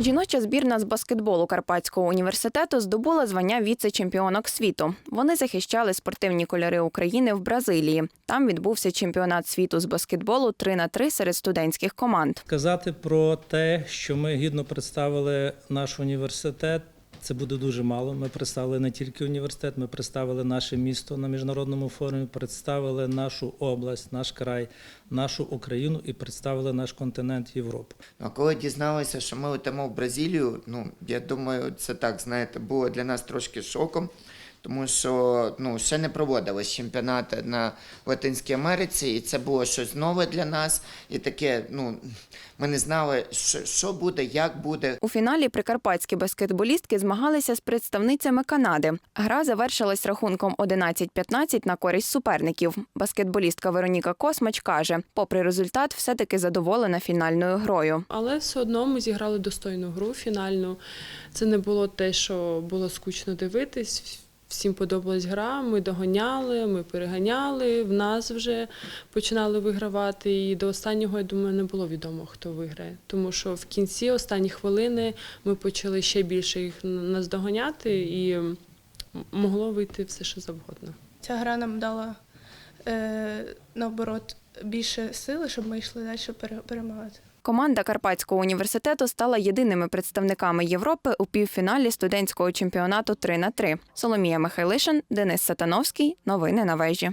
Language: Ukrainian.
Жіноча збірна з баскетболу Карпатського університету здобула звання віце-чемпіонок світу. Вони захищали спортивні кольори України в Бразилії. Там відбувся чемпіонат світу з баскетболу 3 на 3 серед студентських команд. Казати про те, що ми гідно представили наш університет. Це буде дуже мало. Ми представили не тільки університет, ми представили наше місто на міжнародному форумі, представили нашу область, наш край, нашу Україну і представили наш континент Європу. Ну, А коли дізналися, що ми летимо в Бразилію, ну я думаю, це так, знаєте, було для нас трошки шоком, тому що ну, ще не проводились чемпіонати на Латинській Америці, і це було щось нове для нас. І таке, ну ми не знали, що, що буде, як буде. У фіналі прикарпатські баскетболістки змагалися з представницями Канади. Гра завершилась рахунком 11-15 на користь суперників. Баскетболістка Вероніка Космач каже, попри результат, все-таки задоволена фінальною грою. Але все одно ми зіграли достойну гру фінальну. Це не було те, що було скучно дивитись. Всім подобалась гра, ми догоняли, ми переганяли, в нас вже починали вигравати. І до останнього, я думаю, не було відомо, хто виграє. Тому що в кінці, останні хвилини, ми почали ще більше їх наздоганяти і могло вийти все, що завгодно. Ця гра нам дала наоборот більше сили, щоб ми йшли далі пере- перемагати. Команда Карпатського університету стала єдиними представниками Європи у півфіналі студентського чемпіонату 3 на 3 Соломія Михайлишин, Денис Сатановський. Новини на вежі.